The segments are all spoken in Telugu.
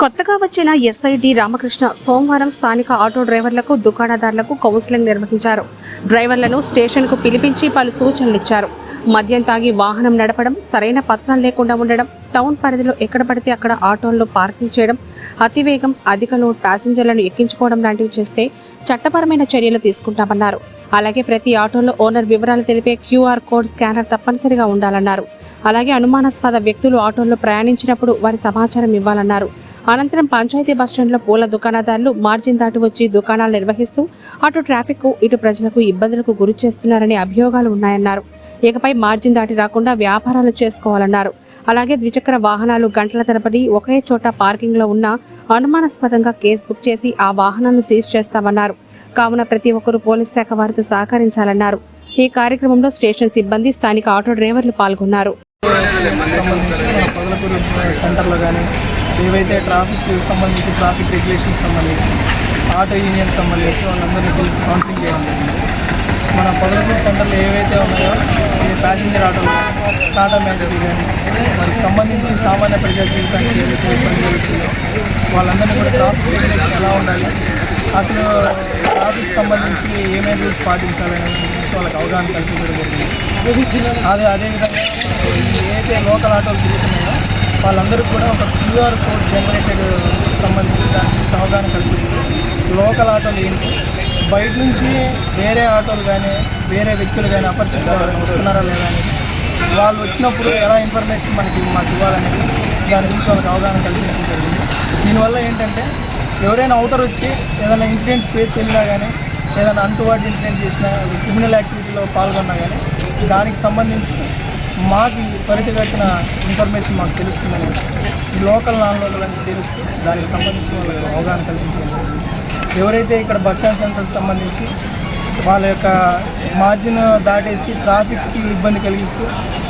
కొత్తగా వచ్చిన ఎస్ఐటి రామకృష్ణ సోమవారం స్థానిక ఆటో డ్రైవర్లకు దుకాణదారులకు కౌన్సిలింగ్ నిర్వహించారు. డ్రైవర్లను స్టేషన్కు పిలిపించి పలు సూచనలు ఇచ్చారు. మద్యం తాగి వాహనం నడపడం సరైన పత్రం లేకుండా ఉండడం టౌన్ పరిధిలో ఎక్కడ పడితే అక్కడ ఆటోల్లో పార్కింగ్ చేయడం అతివేగం అధిక లోడ్ ప్యాసింజర్లను ఎక్కించుకోవడం లాంటివి చేస్తే చట్టపరమైన చర్యలు తీసుకుంటామన్నారు. అలాగే ప్రతి ఆటోలో ఓనర్ వివరాలు తెలిపే క్యూఆర్ కోడ్ స్కానర్ తప్పనిసరిగా ఉండాలన్నారు. అలాగే అనుమానాస్పద వ్యక్తులు ఆటోల్లో ప్రయాణించినప్పుడు వారి సమాచారం ఇవ్వాలన్నారు. అనంతరం పంచాయతీ బస్టాండ్లో పూల దుకాణదారులు మార్జిన్ దాటి వచ్చి దుకాణాలు నిర్వహిస్తూ అటు ట్రాఫిక్ ఇటు ప్రజలకు ఇబ్బందులకు గురి చేస్తున్నారనే అభియోగాలు ఉన్నాయన్నారు. ఇకపై మార్జిన్ దాటి రాకుండా వ్యాపారాలు చేసుకోవాలన్నారు. అలాగే ద్విచక్ర వాహనాలు గంటల తరబడి ఒకే చోట పార్కింగ్లో ఉన్న అనుమానాస్పదంగా కేసు బుక్ చేసి ఆ వాహనాన్ని సీజ్ చేస్తామన్నారు. కావున ప్రతి ఒక్కరూ పోలీస్ శాఖ వారితో సహకరించాలన్నారు. ఈ కార్యక్రమంలో స్టేషన్ సిబ్బంది స్థానిక ఆటో డ్రైవర్లు పాల్గొన్నారు. సెంటర్లో కానీ ఏవైతే ట్రాఫిక్ సంబంధించి ట్రాఫిక్ రెగ్యులేషన్ సంబంధించి ఆటో యూనియన్ సంబంధించి వాళ్ళందరినీ కలిసి కౌన్సిలింగ్ చేయాలి మన పొదలకూరు సెంటర్లో ఏవైతే ఉన్నాయో ఈ ప్యాసింజర్ ఆటోలు టాటా మ్యాజిక్ కానీ వారికి సంబంధించి సామాన్య ప్రజా జీవితానికి ఏవైతే ఇబ్బంది జరుగుతుందో వాళ్ళందరినీ కూడా ట్రాఫిక్ రెగ్యులేషన్ ఎలా ఉండాలి అసలు ట్రాఫిక్ సంబంధించి ఏమేమి రూల్స్ పాటించాలనే గురించి వాళ్ళకి అవగాహన కల్పించడం జరిగింది. అదే అదేవిధంగా ఏదైతే లోకల్ ఆటోలు తిరుగుతున్నాయో వాళ్ళందరూ కూడా ఒక క్యూఆర్ కోడ్ జనరేటెడ్ సంబంధించి దానికి అవగాహన కల్పిస్తుంది. లోకల్ ఆటోలు ఏంటి? బయట నుంచి వేరే ఆటోలు కానీ వేరే వ్యక్తులు కానీ అపరిచితులు వస్తున్నారా లేదా వాళ్ళు వచ్చినప్పుడు ఎలా ఇన్ఫర్మేషన్ మనకి మాకు ఇవ్వాలనేది దాని గురించి వాళ్ళకి అవగాహన కల్పించడం జరిగింది. దీనివల్ల ఏంటంటే ఎవరైనా అవుటర్ వచ్చి ఏదైనా ఇన్సిడెంట్ చేసి వెళ్ళినా కానీ ఏదైనా అంటువాటి ఇన్సిడెంట్ చేసినా క్రిమినల్ యాక్టివిటీలో పాల్గొన్నా కానీ దానికి సంబంధించి మాకు త్వరితగతిన ఇన్ఫర్మేషన్ మాకు తెలుస్తుందని లోకల్ నాన్ లోకల్ అని తెలుస్తూ దానికి సంబంధించి వాళ్ళకి అవగాహన కల్పించడం జరిగింది. ఎవరైతే ఇక్కడ బస్ స్టాండ్ సెంటర్కి సంబంధించి వాళ్ళ యొక్క మార్జిన్ దాటేసి ట్రాఫిక్కి ఇబ్బంది కలిగిస్తూ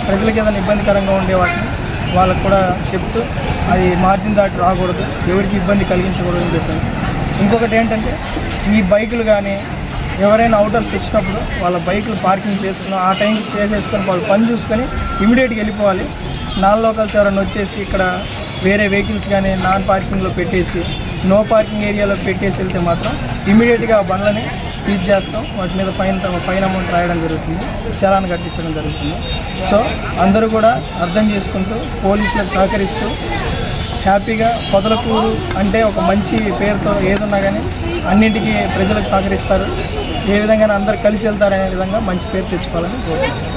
ప్రజలకి ఏదైనా ఇబ్బందికరంగా ఉండేవాటిని వాళ్ళకు కూడా చెప్తూ అది మార్జిన్ దాటి రాకూడదు ఎవరికి ఇబ్బంది కలిగించకూడదు అని చెప్పాను ఇంకొకటి ఏంటంటే ఈ బైకులు కానీ ఎవరైనా అవుటర్స్ వచ్చినప్పుడు వాళ్ళ బైకులు పార్కింగ్ చేసుకుని ఆ టైంకి చేసేసుకొని వాళ్ళు పని చూసుకొని ఇమీడియట్గా వెళ్ళిపోవాలి. నాన్ లోకల్స్ ఎవరైనా వచ్చేసి ఇక్కడ వేరే వెహికల్స్ కానీ నాన్ పార్కింగ్లో పెట్టేసి నో పార్కింగ్ ఏరియాలో పెట్టేసి వెళ్తే మాత్రం ఇమీడియట్గా ఆ బండ్లని సీజ్ చేస్తాం. వాటి మీద ఫైన్ ఫైన్ అమౌంట్ రాయడం జరుగుతుంది. చలాన్ కట్టించడం జరుగుతుంది. సో అందరూ కూడా అర్థం చేసుకుంటూ పోలీసులకు సహకరిస్తూ హ్యాపీగా పొదలకూరు అంటే ఒక మంచి పేరుతో ఏదున్నా కానీ అన్నింటికీ ప్రజలకు సహకరిస్తారు. ఏ విధంగా అందరు కలిసి వెళ్తారనే విధంగా మంచి పేరు తెచ్చుకోవాలని కోరుకుంటున్నాను.